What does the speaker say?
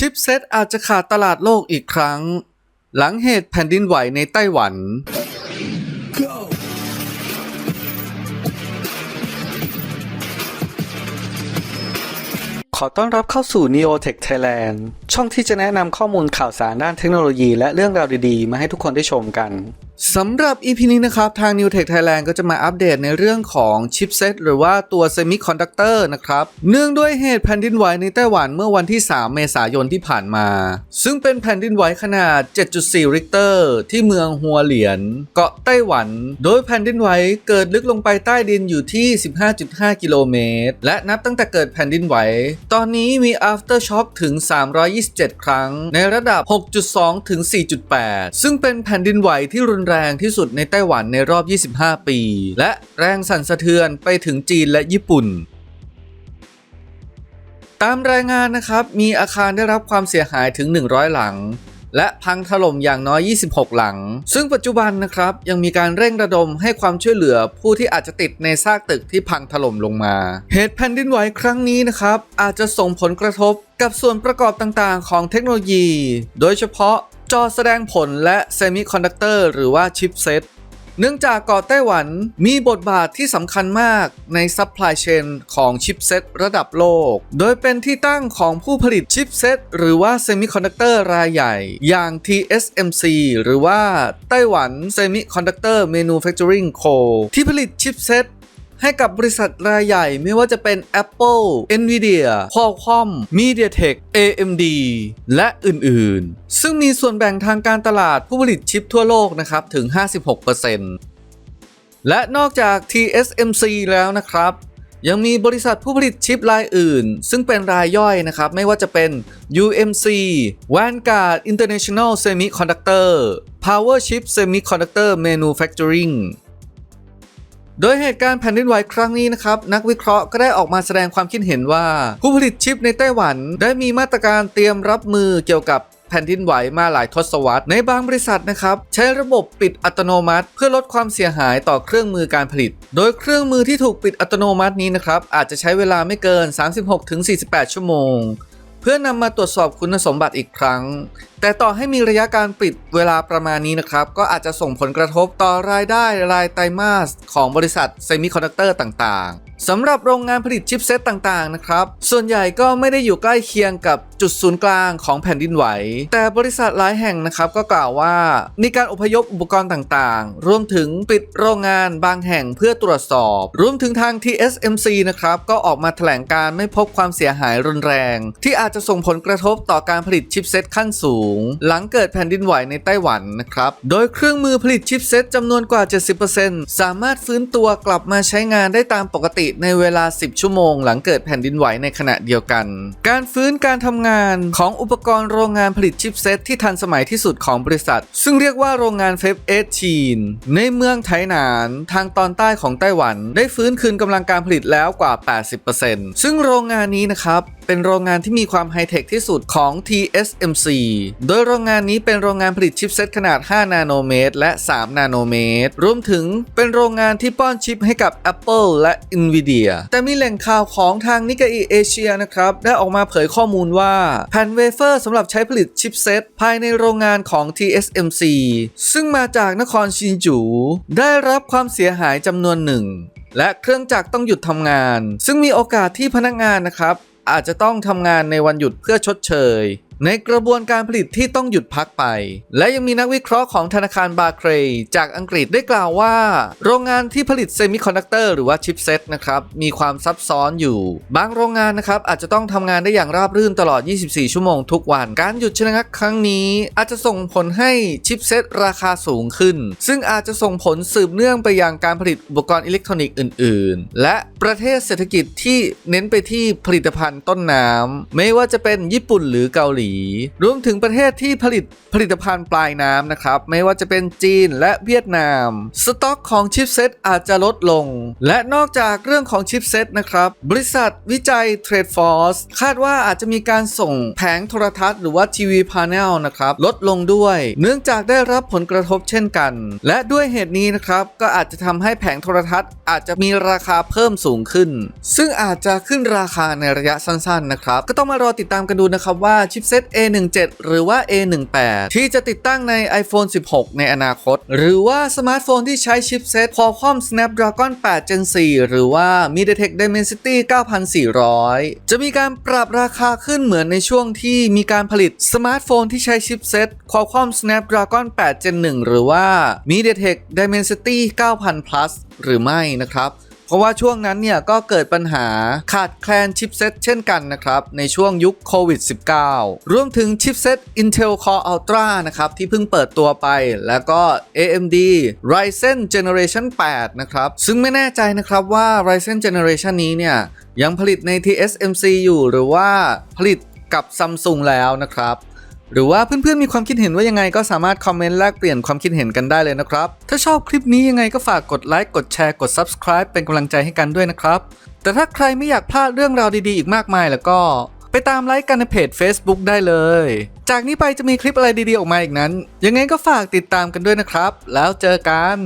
ชิปเซตอาจจะขาดตลาดโลกอีกครั้ง หลังเหตุแผ่นดินไหวในไต้หวัน ขอต้อนรับเข้าสู่ Neotech Thailand ช่องที่จะแนะนำข้อมูลข่าวสารด้านเทคโนโลยีและเรื่องราวดีๆ มาให้ทุกคนได้ชมกัน สำหรับ EP นี้นะครับ ทาง Neotech Thailand ก็จะมาอัปเดตในเรื่องของชิปเซตหรือว่าตัวเซมิคอนดักเตอร์นะครับ เนื่องด้วยเหตุแผ่นดินไหวในไต้หวันเมื่อวันที่ 3 เมษายนที่ผ่านมา ซึ่งเป็นแผ่นดินไหวขนาด 7.4 ริกเตอร์ ที่เมืองฮัวเหลียน เกาะไต้หวัน โดยแผ่นดินไหวเกิดลึกลงไปใต้ดินอยู่ที่ 15.5 กิโลเมตร และนับตั้งแต่เกิดแผ่นดินไหว ตอนนี้มี after shock ถึง 327 ครั้ง ในระดับ 6.2 ถึง 4.8 ซึ่งเป็นแผ่นดินไหวที่รุนแรงที่สุดในไต้หวันในรอบ 25 ปี และแรงสั่นสะเทือนไปถึงจีนและญี่ปุ่นตามรายงานนะครับ มีอาคารได้รับความเสียหายถึง 100 หลัง และพังถล่มอย่างน้อย 26 หลัง ซึ่งปัจจุบันนะครับ ยังมีการเร่งระดมให้ความช่วยเหลือผู้ที่อาจจะติดในซากตึกที่พังถล่มลงมา เหตุแผ่นดินไหวครั้งนี้นะครับ อาจจะส่งผลกระทบกับส่วนประกอบต่างๆ ของเทคโนโลยี โดยเฉพาะ จอแสดงผลและเซมิคอนดักเตอร์หรือว่าชิปเซตเนื่องจากเกาะไต้หวันมีบทบาทที่สำคัญมากในซัพพลายเชนของชิปเซตระดับโลก โดยเป็นที่ตั้งของผู้ผลิตชิปเซตหรือว่าเซมิคอนดักเตอร์รายใหญ่ อย่าง TSMC หรือว่าไต้หวัน Semiconductor Manufacturing Co ที่ผลิตชิปเซต ให้กับบริษัทรายใหญ่ไม่ว่าจะเป็น Apple, Nvidia, Qualcomm, MediaTek, AMD และอื่นๆ ซึ่งมีส่วนแบ่งทางการตลาดผู้ผลิตชิปทั่วโลกนะครับถึง 56%และนอกจาก TSMC แล้วนะครับ ยังมีบริษัทผู้ผลิตชิปรายอื่น ซึ่งเป็นรายย่อยนะครับ ไม่ว่าจะเป็น UMC, Vanguard International Semiconductor, Power Chip Semiconductor Manufacturing โดยเหตุการณ์แผ่นดินไหวครั้งนี้นะครับ นักวิเคราะห์ก็ได้ออกมาแสดงความคิดเห็นว่า ผู้ผลิตชิปในไต้หวันได้มีมาตรการเตรียมรับมือเกี่ยวกับแผ่นดินไหวมาหลายทศวรรษในบางบริษัทนะครับใช้ระบบปิดอัตโนมัติ เพื่อลดความเสียหายต่อเครื่องมือการผลิต โดยเครื่องมือที่ถูกปิดอัตโนมัตินี้นะครับอาจจะใช้เวลาไม่เกิน 36-48 ชั่วโมง พื่อนำมาตรวจสอบคุณสมบัติอีกครั้ง แต่ต่อให้มีระยะการปิดเวลาประมาณนี้นะครับ ก็อาจจะส่งผลกระทบต่อรายได้รายไตรมาสของบริษัทเซมิคอนดักเตอร์ต่างๆ สำหรับโรงงานผลิตชิปเซตต่างๆ นะครับ ส่วนใหญ่ก็ไม่ได้อยู่ใกล้เคียงกับจุดศูนย์กลางของแผ่นดินไหว แต่บริษัทหลายแห่งนะครับก็กล่าวว่า มีการอพยพอุปกรณ์ต่างๆ รวมถึงปิดโรงงานบางแห่งเพื่อตรวจสอบ รวมถึงทาง TSMC นะครับ ก็ออกมาแถลงการไม่พบความเสียหายรุนแรง ที่อาจจะส่งผลกระทบต่อการผลิตชิปเซตขั้นสูง หลังเกิดแผ่นดินไหวในไต้หวันนะครับ โดยเครื่องมือผลิตชิปเซตจำนวนกว่า 70%สามารถฟื้นตัวกลับมาใช้งานได้ตามปกติติในเวลา 10 ชั่วโมง หลังเกิดแผ่นดินไหวในขณะเดียวกัน การฟื้นการทำงานของอุปกรณ์โรงงานผลิตชิปเซตที่ทันสมัยที่สุดของบริษัท ซึ่งเรียกว่าโรงงานเฟฟเอชีน ในเมืองไทหนาน ทางตอนใต้ของไต้หวัน ได้ฟื้นคืนกำลังการผลิตแล้วกว่า 80%ซึ่งโรงงานนี้นะครับ เป็นโรงงานที่มีความไฮเทคที่สุดของ TSMC โดยโรงงานนี้เป็นโรงงานผลิตชิปเซตขนาด 5 นาโนเมตร และ 3 นาโนเมตร รวมถึงเป็นโรงงานที่ป้อนชิปให้กับ Apple และ Nvidia แต่มีแหล่งข่าวของทางนิก a อิเอเชียนะครับ ได้ออกมาเผยข้อมูลว่า แผ่นเวเฟอร์สำหรับใช้ผลิตชิปเซตภายในโรงงานของ TSMC ซึ่งมาจากนครชินจู ได้รับความเสียหายจำนวนหนึ่งและเครื่องจักรต้องหยุดทำงาน ซึ่งมีโอกาสที่พนักงานนะครับ อาจจะต้องทำงานในวันหยุดเพื่อชดเชย ในกระบวนการผลิตที่ต้องหยุดพักไป และยังมีนักวิเคราะห์ของธนาคารบาร์เครย์จากอังกฤษได้กล่าวว่า โรงงานที่ผลิตเซมิคอนดักเตอร์หรือว่าชิปเซตนะครับ มีความซับซ้อนอยู่ บางโรงงานนะครับ อาจจะต้องทำงานได้อย่างราบรื่นตลอด 24 ชั่วโมงทุกวัน การหยุดชะงักครั้งนี้ อาจจะส่งผลให้ชิปเซตราคาสูงขึ้น ซึ่งอาจจะส่งผลสืบเนื่องไปยังการผลิตอุปกรณ์อิเล็กทรอนิกส์อื่น ๆ และประเทศเศรษฐกิจที่เน้นไปที่ผลิตภัณฑ์ต้นน้ำไม่ว่าจะเป็นญี่ปุ่นหรือเกาหลีรวมถึงประเทศที่ผลิตผลิตภัณฑ์ปลายน้ำนะครับ ไม่ว่าจะเป็นจีนและเวียดนาม สต็อกของชิปเซตอาจจะลดลง และนอกจากเรื่องของชิปเซตนะครับ บริษัทวิจัย Trade Force คาดว่าอาจจะมีการส่งแผงโทรทัศน์หรือว่าทีวีพาเนลนะครับ ลดลงด้วย เนื่องจากได้รับผลกระทบเช่นกัน และด้วยเหตุนี้นะครับ ก็อาจจะทำให้แผงโทรทัศน์ อาจจะมีราคาเพิ่มสูงขึ้น ซึ่งอาจจะขึ้นราคาในระยะสั้นๆนะครับ ก็ต้องมารอติดตามกันดูนะครับว่าชิปเซตต A17 หรือว่า A18 ที่จะติดตั้งใน iPhone 16 ในอนาคต หรือว่าสมาร์ทโฟนที่ใช้ชิปเซต Qualcomm Snapdragon 8 Gen 4 หรือว่า MediaTek Dimensity 9400 จะมีการปรับราคาขึ้นเหมือนในช่วงที่มีการผลิตสมาร์ทโฟนที่ใช้ชิปเซต Qualcomm Snapdragon 8 Gen 1 หรือว่า MediaTek Dimensity 9000 Plus หรือไม่นะครับ เพราะว่าช่วงนั้นเนี่ยก็เกิดปัญหาขาดแคลนชิปเซตเช่นกันนะครับ ในช่วงยุคโควิด -19 รวมถึงชิปเซต Intel Core Ultra นะครับ ที่เพิ่งเปิดตัวไป แล้วก็ AMD Ryzen Generation 8 นะครับ ซึ่งไม่แน่ใจนะครับว่า Ryzen Generation นี้เนี่ยยังผลิตใน TSMC อยู่หรือว่าผลิตกับ Samsung แล้วนะครับ หรือว่าเพื่อนๆมีความคิดเห็นว่ายังไงก็สามารถคอมเมนต์แลกเปลี่ยนความคิดเห็นกันได้เลยนะครับ ถ้าชอบคลิปนี้ยังไงก็ฝากกดไลค์กดแชร์กด Subscribe เป็นกำลังใจให้กันด้วยนะครับ แต่ถ้าใครไม่อยากพลาดเรื่องราวดีๆอีกมากมายแล้วก็ ไปตามไลค์กันในเพจ Facebook ได้เลย จากนี้ไปจะมีคลิปอะไรดีๆออกมาอีกนั้น ยังไงก็ฝากติดตามกันด้วยนะครับ แล้วเจอกัน